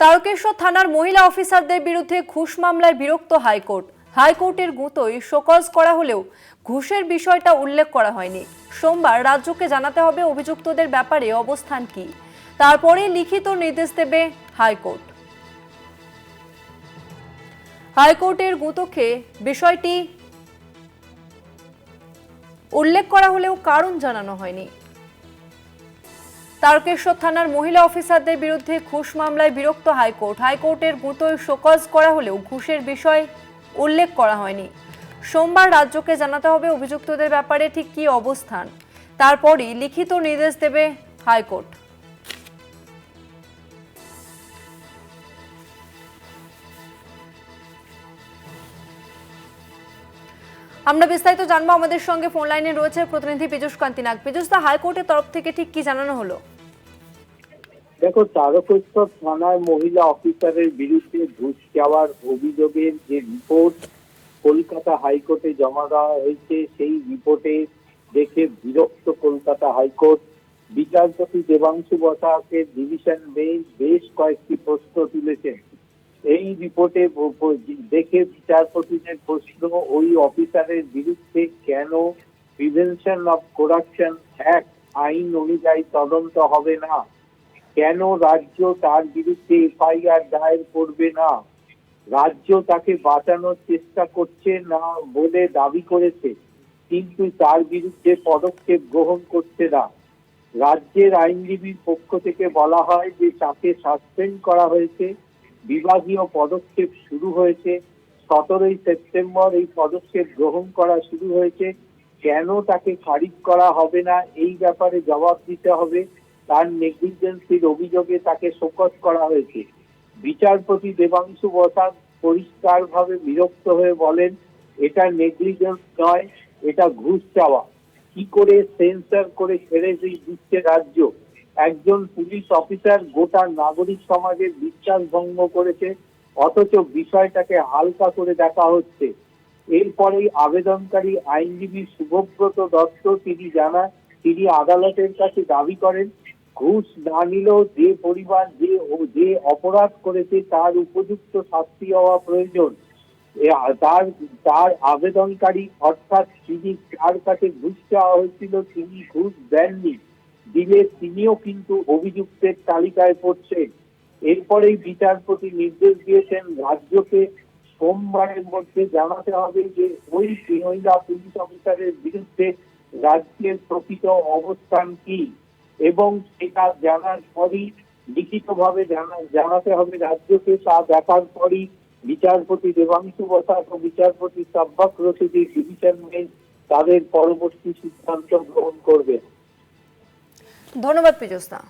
তারকেশ্বর থানার মহিলা অফিসারদের বিরুদ্ধে ঘুষ মামলায় বিরক্ত হাইকোর্ট। হাইকোর্টের গুঁতোয় শোকজ করা হলেও ঘুষের বিষয়টা উল্লেখ করা হয়নি। সোমবার রাজ্যকে জানাতে হবে অভিযুক্তদের ব্যাপারে অবস্থান কি। তারপরে লিখিত নির্দেশ দেবে হাইকোর্ট। হাইকোর্টের গুঁতোকে বিষয়টি উল্লেখ করা হলেও কারণ জানানো হয়নি। তারকেশ্বর থানার মহিলা অফিসারদের বিরুদ্ধে ঘুষ মামলায় বিরক্ত হাইকোর্ট। হাইকোর্টের গুঁতোয় শোকজ করা হলেও ঘুষের বিষয় উল্লেখ করা হয়নি। সোমবার রাজ্যকে জানাতে হবে অভিযুক্তদের ব্যাপারে ঠিক কী অবস্থান। তারপরই লিখিত নির্দেশ দেবে হাইকোর্ট। আমরা বিস্তারিত জানব আমাদের সঙ্গে ফোন লাইনে রয়েছে প্রতিনিধি পীযুষ কান্তি নাগ পীযুষ দা হাইকোর্টের তরফ থেকে ঠিক কি জানানো হলো? দেখো তারকেশ্বর থানার মহিলা অফিসারের বিরুদ্ধে ঘুষ যাওয়ার অভিযোগের যে রিপোর্ট কলকাতা হাইকোর্টে জমা দেওয়া হয়েছে, সেই রিপোর্টে দেখে বিরক্ত কলকাতা হাইকোর্ট। বিচারপতি দেবাংশু বসাকের ডিভিশন বেঞ্চ বেশ কয়েকটি প্রশ্ন তুলেছেন। এই রিপোর্টে দেখে বিচারপতিদের প্রশ্ন ওই অফিসারের বিরুদ্ধে কেন প্রিভেনশন অফ করাপশন অ্যাক্ট আইন অনুযায়ী তদন্ত হবে না? কেন রাজ্য তার বিরুদ্ধে এফআইআর দায়ের করবে না? রাজ্য তাকে বাঁচানোর চেষ্টা করছে না বলে দাবি করেছে, কিন্তু তার বিরুদ্ধে পদক্ষেপ গ্রহণ করছে না। রাজ্যের আইনজীবীর পক্ষ থেকে বলা হয় যে তাকে সাসপেন্ড করা হয়েছে। বিভাগীয় পদক্ষেপ শুরু হয়েছে। সতেরোই সেপ্টেম্বর এই পদক্ষেপ গ্রহণ করা শুরু হয়েছে। কেন তাকে খারিজ করা হবে না, এই ব্যাপারে জবাব দিতে হবে। তার নেগলিজেন্সির অভিযোগে তাকে শোকজ করা হয়েছে। বিচারপতি দেবাংশু বসাক পরিষ্কারভাবে বিরক্ত হয়ে বলেন, এটা নেগলিজেন্স নয়, এটা ঘুষ চাওয়া। কি করে সেন্সার করে ছেড়ে দিয়ে দিচ্ছে রাজ্য? একজন পুলিশ অফিসার গোটা নাগরিক সমাজের বিশ্বাস ভঙ্গ করেছে, অথচ বিষয়টাকে হালকা করে দেখা হচ্ছে। এরপরেই আবেদনকারী আইনজীবী শুভব্রত দত্ত তিনি জানান, তিনি আদালতের কাছে দাবি করেন, ঘুষ না নিলেও যে পরিবার যে যে অপরাধ করেছে তার উপযুক্ত শাস্তি হওয়া প্রয়োজন। তার তার আবেদনকারী অর্থাৎ তিনি যার কাছে ঘুষ চাওয়া হয়েছিল তিনি ঘুষ দেননি। দিলে তিনিও কিন্তু অভিযুক্তের তালিকায় পড়ছেন এরপরেই বিচারপতি নির্দেশ দিয়েছেন রাজ্যকে সোমবারের মধ্যে জানাতে হবে যে ওই মহিলা পুলিশ অফিসারের বিরুদ্ধে রাজ্যের প্রকৃত অবস্থান কি এবং সেটা জানার পরই, লিখিতভাবে জানা, জানাতে হবে রাজ্যকে, তা দেখার পরই বিচারপতি দেবাংশু বসাক ও বিচারপতি সাব্বাক রশিদি ডিভিশন বেঞ্চ তাদের পরবর্তী সিদ্ধান্ত গ্রহণ করবে ধন্যবাদ দা